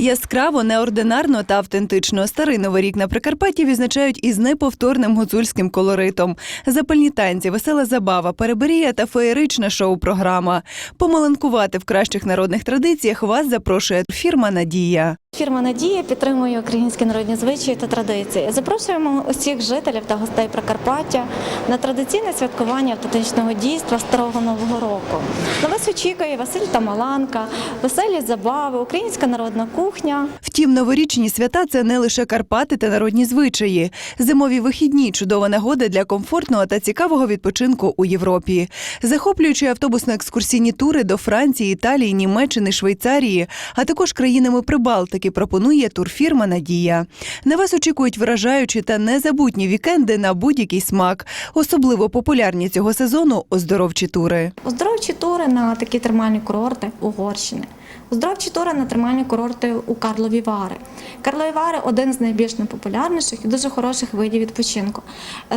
Яскраво, неординарно та автентично старий новий рік на Прикарпатті відзначають із неповторним гуцульським колоритом. Запальні танці, весела забава, переберія та феєрична шоу-програма. Помаленкувати в кращих народних традиціях вас запрошує фірма Надія. Фірма Надія підтримує українські народні звичаї та традиції. Запрошуємо усіх жителів та гостей Прикарпаття на традиційне святкування автентичного дійства старого нового року. На вас очікує Василь та Маланка, веселі забави, українська народна кухня. Втім, новорічні свята це не лише Карпати та народні звичаї. Зимові вихідні чудова нагода для комфортного та цікавого відпочинку у Європі. Захоплюючи автобусно-екскурсійні тури до Франції, Італії, Німеччини, Швейцарії, а також країнами Прибалтики пропонує турфірма Надія. На вас очікують вражаючі та незабутні вікенди на будь-який смак. Особливо популярні цього сезону оздоровчі тури. Оздоровчі тури на такі термальні курорти Угорщини. Оздоровчі тури на термальні курорти у Карлові Вари. Карлові Вари один з найбільш непопулярніших і дуже хороших видів відпочинку.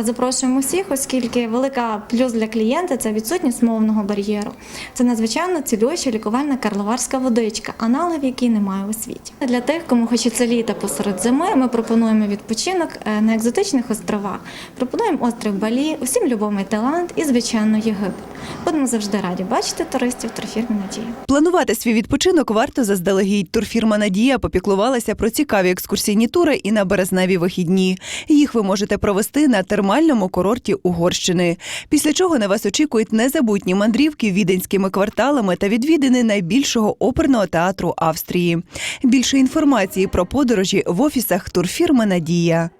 Запрошуємо всіх, оскільки велика плюс для клієнта це відсутність мовного бар'єру. Це надзвичайно цілюща лікувальна карловарська водичка, аналогів якій немає у світі. Для тих, кому хочеться літа посеред зими, ми пропонуємо відпочинок е, на екзотичних островах. Пропонуємо острів Балі, усім любимий Таїланд і, звичайно, Єгипет. Будемо завжди раді бачити туристів турфірми Надія. Планувати свій відпочинок варто заздалегідь. Турфірма Надія попіклувалася про цікаві екскурсійні тури і на березневі вихідні. Їх ви можете провести на термальному курорті Угорщини. Після чого на вас очікують незабутні мандрівки віденськими кварталами та відвідини найбільшого оперного театру Австрії. Більше інформації про подорожі в офісах турфірми Надія.